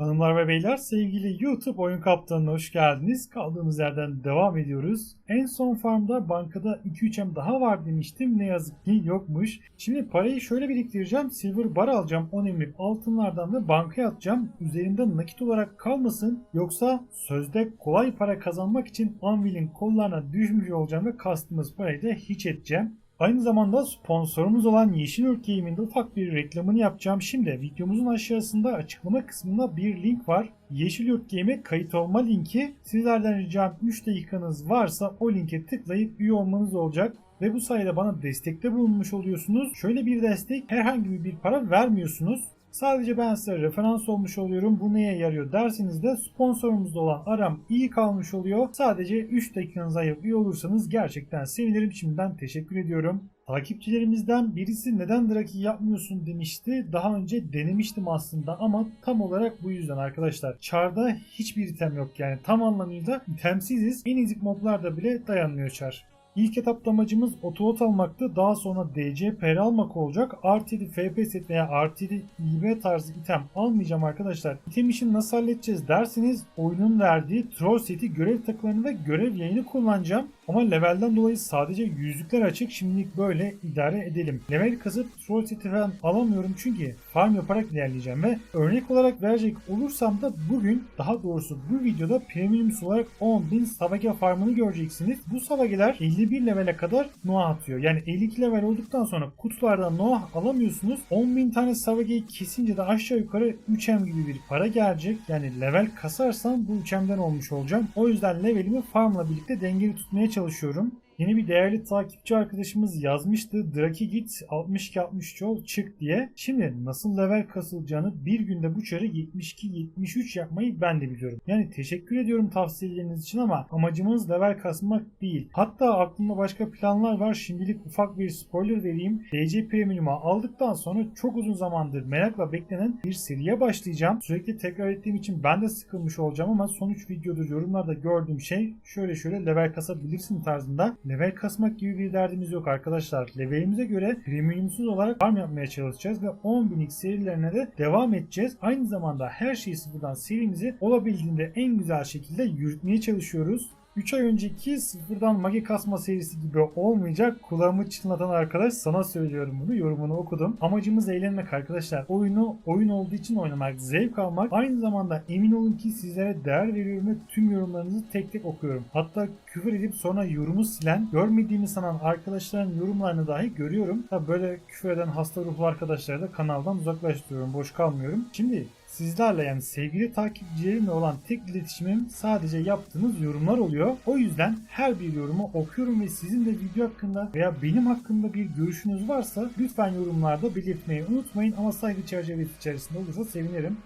Hanımlar ve beyler sevgili YouTube oyun kaptanına hoş geldiniz. Kaldığımız yerden devam ediyoruz. En son farmda bankada 2-3M daha var demiştim. Ne yazık ki yokmuş. Şimdi parayı şöyle biriktireceğim. Silver bar alacağım 10 emlik altınlardan da bankaya atacağım. Üzerimde nakit olarak kalmasın. Yoksa sözde kolay para kazanmak için Anvil'in kollarına düşmüş olacağım ve kastımız parayı da hiç edeceğim. Aynı zamanda sponsorumuz olan Yeşil Ülkeğim'in de ufak bir reklamını yapacağım. Şimdi videomuzun aşağısında açıklama kısmında bir link var. Yeşil Ülkeğim'e kayıt olma linki. Sizlerden ricam 3 dakikanız varsa o linke tıklayıp üye olmanız olacak. Ve bu sayede bana destekte bulunmuş oluyorsunuz. Şöyle bir destek herhangi bir para vermiyorsunuz. Sadece ben size referans olmuş oluyorum. Bu neye yarıyor derseniz de sponsorumuzda olan aram iyi kalmış oluyor. Sadece 3 dakikanızı üye olursanız gerçekten sevinirim. Şimdiden teşekkür ediyorum. Takipçilerimizden birisi neden Draki yapmıyorsun demişti. Daha önce denemiştim aslında ama tam olarak bu yüzden arkadaşlar. Char'da hiçbir item yok yani tam anlamıyla itemsiziz. En ezik moblarda bile dayanmıyor Char. İlk etapta amacımız otolot almaktı. Daha sonra DC PR almak olacak. Artı 7 FP set veya artı 7 IB tarzı item almayacağım arkadaşlar. İtem işini nasıl halledeceğiz derseniz oyunun verdiği troll seti görev takılarını ve görev yayını kullanacağım. Ama levelden dolayı sadece yüzlükler açık. Şimdilik böyle idare edelim. Level kazıp seti falan alamıyorum çünkü farm yaparak ilerleyeceğim ve örnek olarak verecek olursam da bugün daha doğrusu bu videoda premium olarak 10.000 Savage farmını göreceksiniz. Bu Savage'ler 51 levele kadar Noah atıyor. Yani 52 level olduktan sonra kutulardan Noah alamıyorsunuz. 10.000 tane Savage'yi kesince de aşağı yukarı 3M gibi bir para gelecek. Yani level kasarsam bu 3M'den olmuş olacağım. O yüzden levelimi farmla birlikte dengeli tutmaya çalışıyorum çalışıyorum. Yeni bir değerli takipçi arkadaşımız yazmıştı. Draki git 62-63 ol çık diye. Şimdi nasıl level kasılacağını bir günde bu çarı 72-73 yapmayı ben de biliyorum. Yani teşekkür ediyorum tavsiyeleriniz için ama amacımız level kasmak değil. Hatta aklımda başka planlar var. Şimdilik ufak bir spoiler vereyim. DC Premium'u aldıktan sonra çok uzun zamandır merakla beklenen bir seriye başlayacağım. Sürekli tekrar ettiğim için ben de sıkılmış olacağım ama son 3 videodur yorumlarda gördüğüm şey şöyle şöyle level kasabilirsin tarzında. Level kasmak gibi bir derdimiz yok arkadaşlar. Levelimize göre premiumsuz olarak farm yapmaya çalışacağız ve 10.000'lik serilerine de devam edeceğiz. Aynı zamanda her şeyi sıfırdan serimizi olabildiğinde en güzel şekilde yürütmeye çalışıyoruz. 3 ay önceki sıfırdan magi kasma serisi gibi olmayacak. Kulağımı çınlatan arkadaş sana söylüyorum bunu. Yorumunu okudum. Amacımız eğlenmek arkadaşlar. Oyunu oyun olduğu için oynamak, zevk almak. Aynı zamanda emin olun ki sizlere değer veriyorum ve tüm yorumlarınızı tek tek okuyorum. Hatta küfür edip sonra yorumu silen, görmediğimi sanan arkadaşların yorumlarını dahi görüyorum. Tabi böyle küfür eden hasta ruhlu arkadaşları da kanaldan uzaklaştırıyorum. Boş kalmıyorum. Şimdi sizlerle yani sevgili takipçilerimle olan tek iletişimim sadece yaptığınız yorumlar oluyor. O yüzden her bir yorumu okuyorum ve sizin de video hakkında veya benim hakkında bir görüşünüz varsa lütfen yorumlarda belirtmeyi unutmayın ama saygı çerçevesi içerisinde olursa sevinirim.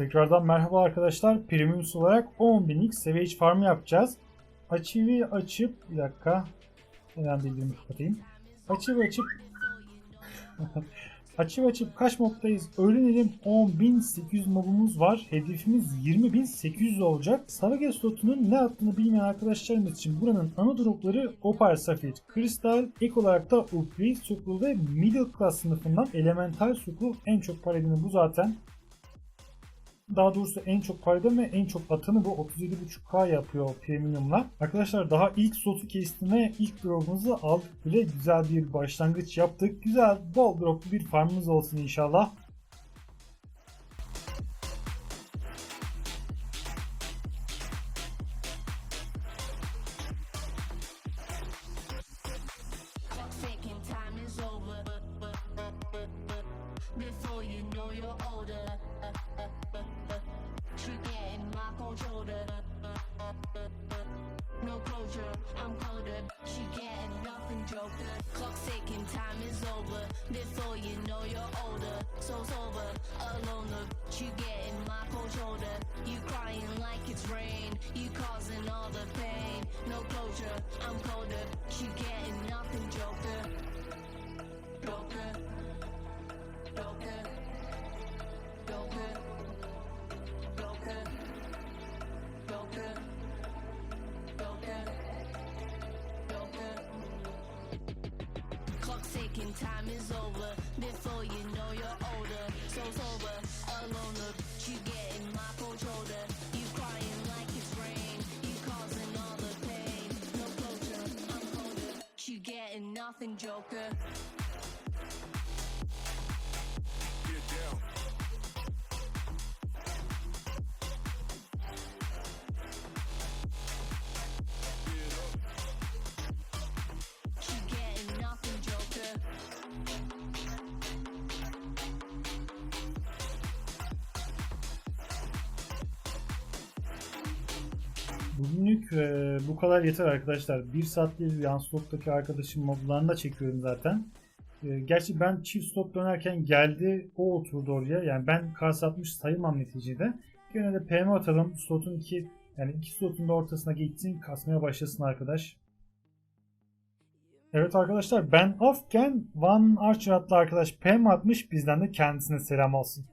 Tekrardan merhaba arkadaşlar. Premium olarak 10.000'lik Savage Farm yapacağız. Açıvi açıp bir dakika. Hemen bildirimi kapatayım. Açıv açıp Açıv açıp kaç moddayız öğrenelim. 10.800 mobumuz var. Hedefimiz 20.800 olacak. Savage slotunun ne attığını bilmeyen arkadaşlarımız için buranın ana dropları Opal Safir, Kristal, ek olarak da Upgrade Sukul ve Middle Class sınıfından Elemental Sukul en çok para bu zaten. Daha doğrusu en çok payda ve en çok atını bu 37.5K yapıyor premiumla. Arkadaşlar daha ilk slotu kestiğime ilk drop'umuzu aldık bile güzel bir başlangıç yaptık. Güzel bol droplu bir farmımız olsun inşallah. Nothing, joker. Clock's ticking, time is over. Before you know you're older. So sober, alone. Look, she getting my cold shoulder. You crying like it's rain. You causing all the pain. No closure, I'm colder. She getting nothing. Joker. Joker. Bugünlük e, bu kadar yeter arkadaşlar. Bir saattir yan slottaki arkadaşım modlarını da çekiyorum zaten. E, gerçi ben çift slot dönerken geldi o oturdu oraya. Yani ben kas atmış sayılmam neticede. Gene de PM atalım. Slotun iki yani iki slotun da ortasına gitsin kasmaya başlasın arkadaş. Evet arkadaşlar ben Afken Van Archer adlı arkadaş PM atmış bizden de kendisine selam olsun.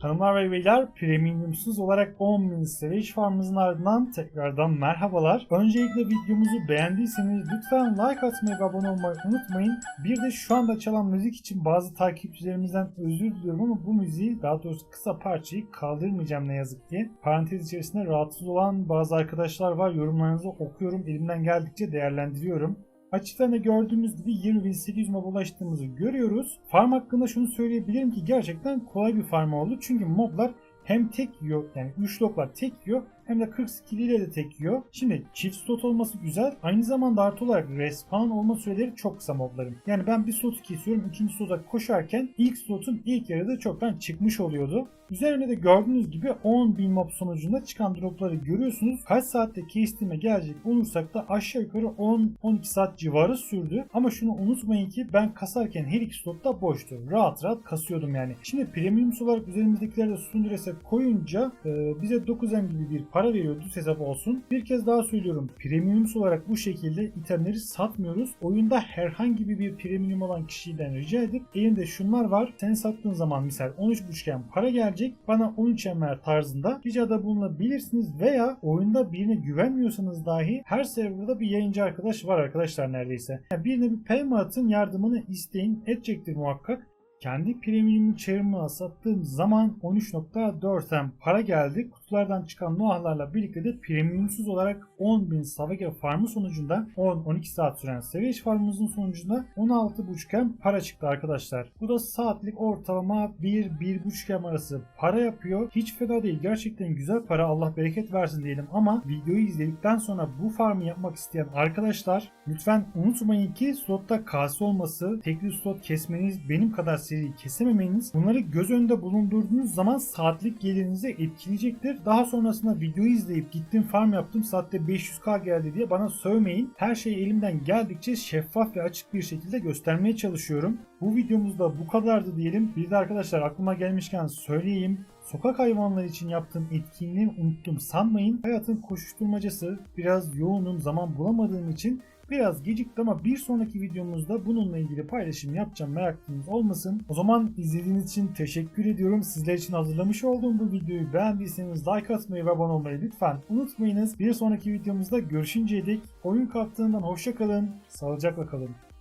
Hanımlar ve beyler premiumsuz olarak 10.000 Savage Farm'ımızın ardından tekrardan merhabalar. Öncelikle videomuzu beğendiyseniz lütfen like atmayı ve abone olmayı unutmayın. Bir de şu anda çalan müzik için bazı takipçilerimizden özür diliyorum ama bu müziği daha doğrusu kısa parçayı kaldırmayacağım ne yazık ki. Parantez içerisinde rahatsız olan bazı arkadaşlar var. Yorumlarınızı okuyorum. Elimden geldikçe değerlendiriyorum. Açıktan da gördüğümüz gibi 20.800 mob ulaştığımızı görüyoruz. Farm hakkında şunu söyleyebilirim ki gerçekten kolay bir farm oldu. Çünkü moblar hem tek yiyor yani 3 loklar tek yiyor hem de 40 skill ile de tek yiyor. Şimdi çift slot olması güzel. Aynı zamanda artı olarak respawn olma süreleri çok kısa mobların. Yani ben bir slotu kesiyorum ikinci slota koşarken ilk slotun ilk yarıda çoktan çıkmış oluyordu. Üzerine de gördüğünüz gibi 10.000 mob sonucunda çıkan dropları görüyorsunuz. Kaç saatte kestiğime gelecek olursak da aşağı yukarı 10-12 saat civarı sürdü. Ama şunu unutmayın ki ben kasarken her iki slot da boştu. Rahat rahat kasıyordum yani. Şimdi premium olarak üzerimizdekileri de koyunca e, bize 9M gibi bir para veriyor düz hesap olsun. Bir kez daha söylüyorum. Premium olarak bu şekilde itemleri satmıyoruz. Oyunda herhangi bir premium olan kişiden rica edip elinde şunlar var. Sen sattığın zaman misal 13.5 iken para gelecek. Bana 13 MR tarzında ricada bulunabilirsiniz veya oyunda birine güvenmiyorsanız dahi her serverda bir yayıncı arkadaş var arkadaşlar neredeyse. Yani birine bir PM atın yardımını isteyin edecektir muhakkak. Kendi premium çarımı sattığım zaman 13.4 M para geldi. Kutulardan çıkan noahlarla birlikte de premiumsuz olarak 10.000 Savage farmı sonucunda 10-12 saat süren Savage farmımızın sonucunda 16.5 M para çıktı arkadaşlar. Bu da saatlik ortalama 1-1.5 M arası para yapıyor. Hiç fena değil. Gerçekten güzel para. Allah bereket versin diyelim ama videoyu izledikten sonra bu farmı yapmak isteyen arkadaşlar lütfen unutmayın ki slotta kase olması, tekli slot kesmeniz, benim kadar seri kesememeniz bunları göz önünde bulundurduğunuz zaman saatlik gelirinizi etkileyecektir. Daha sonrasında videoyu izleyip gittim farm yaptım saatte 500k geldi diye bana sövmeyin. Her şeyi elimden geldikçe şeffaf ve açık bir şekilde göstermeye çalışıyorum. Bu videomuzda bu kadardı diyelim. Bir de arkadaşlar aklıma gelmişken söyleyeyim. Sokak hayvanları için yaptığım etkinliği unuttum sanmayın. Hayatın koşuşturmacası biraz yoğunum zaman bulamadığım için biraz gecikti ama bir sonraki videomuzda bununla ilgili paylaşım yapacağım merakınız olmasın. O zaman izlediğiniz için teşekkür ediyorum. Sizler için hazırlamış olduğum bu videoyu beğendiyseniz like atmayı ve abone olmayı lütfen unutmayınız. Bir sonraki videomuzda görüşünceye dek oyun kaptığından hoşça kalın, sağlıcakla kalın.